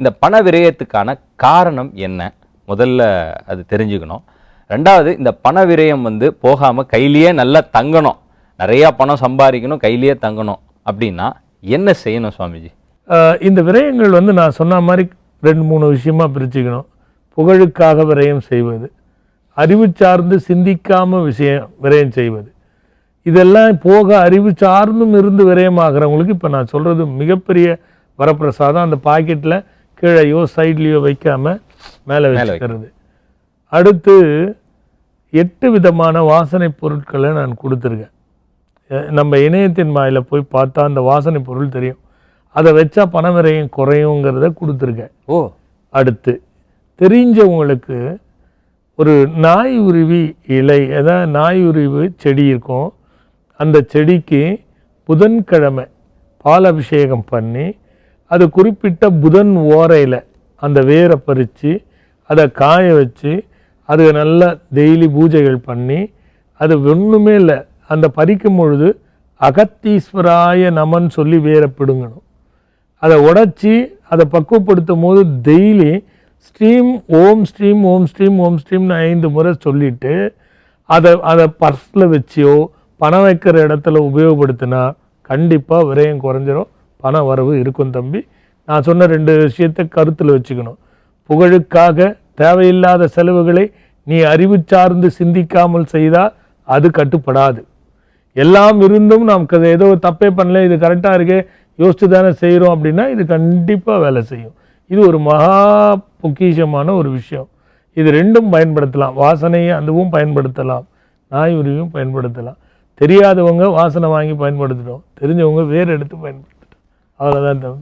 இந்த பண விரயத்துக்கான காரணம் என்ன? முதல்ல அது தெரிஞ்சுக்கணும். ரெண்டாவது இந்த பண விரயம் வந்து போகாமல் கையிலேயே நல்லா தங்கணும். நிறையா பணம் சம்பாதிக்கணும் கையிலேயே தங்கணும். அப்படின்னா என்ன செய்யணும் சுவாமிஜி? இந்த விரயங்கள் வந்து நான் சொன்ன மாதிரி ரெண்டு மூணு விஷயமா பிரிச்சுக்கணும். புகழுக்காக விரயம் செய்வது. அறிவு சார்ந்து சிந்திக்காமல் விஷயம் விரயம் செய்வது. இதெல்லாம் போக அறிவு சார்ந்தும் இருந்து விரயமாகிறவங்களுக்கு இப்போ நான் சொல்கிறது மிகப்பெரிய வரப்பிரசாதம். அந்த பாக்கெட்டில் கீழேயோ சைட்லேயோ வைக்காம மேலே வச்சுக்கிறது அடுத்து எட்டு விதமான வாசனை பொருட்களை நான் கொடுத்துருக்கேன். நம்ம இணையத்தின் வாயில போய் பார்த்தா அந்த வாசனை பொருள் தெரியும். அதை வச்சா பண விரயம் குறையுங்கிறத கொடுத்துருக்கேன். ஓ. அடுத்து தெரிஞ்சவங்களுக்கு ஒரு நாய் உருவி இலை அதாவது நாய் உருவி செடி இருக்கும். அந்த செடிக்கு புதன்கிழமை பால் அபிஷேகம் பண்ணி அது குறிப்பிட்ட புதன் ஓரையில் அந்த வேரை பறித்து அதை காய வச்சு அது நல்லா டெய்லி பூஜைகள் பண்ணி அது ஒன்றுமே இல்லை. அந்த பறிக்கும் பொழுது அகத்தீஸ்வராய நமன் சொல்லி வேரை பிடுங்கணும். அதை உடச்சி அதை பக்குவப்படுத்தும் போது டெய்லி ஸ்ட்ரீம் ஓம் ஸ்ட்ரீம் ஓம் ஸ்ட்ரீம் ஓம் ஸ்ட்ரீம்னு ஐந்து முறை சொல்லிவிட்டு அதை அதை பர்ஸில் வச்சியோ பணம் வைக்கிற இடத்துல உபயோகப்படுத்தினா கண்டிப்பாக விரயம் குறைஞ்சிரும். பண வரவு இருக்கும் தம்பி. நான் சொன்ன ரெண்டு விஷயத்தை கருத்தில் வச்சுக்கணும். புகழுக்காக தேவையில்லாத செலவுகளை நீ அறிவு சார்ந்து சிந்திக்காமல் செய்தால் அது கட்டுப்படாது. எல்லாம் இருந்தும் நமக்கு அது ஏதோ தப்பே பண்ணல இது கரெக்டாக இருக்கே யோசிச்சு தானே செய்கிறோம் அப்படின்னா இது கண்டிப்பாக வேலை செய்யும். இது ஒரு மகா பொக்கிஷமான ஒரு விஷயம். இது ரெண்டும் பயன்படுத்தலாம். வாசனையை அதுவும் பயன்படுத்தலாம். நாய் உருவியும் பயன்படுத்தலாம். தெரியாதவங்க வாசனை வாங்கி பயன்படுத்திட்டோம் தெரிஞ்சவங்க வேறு எடுத்து பயன்படுத்தும் அவ்வளோதான் தம்பி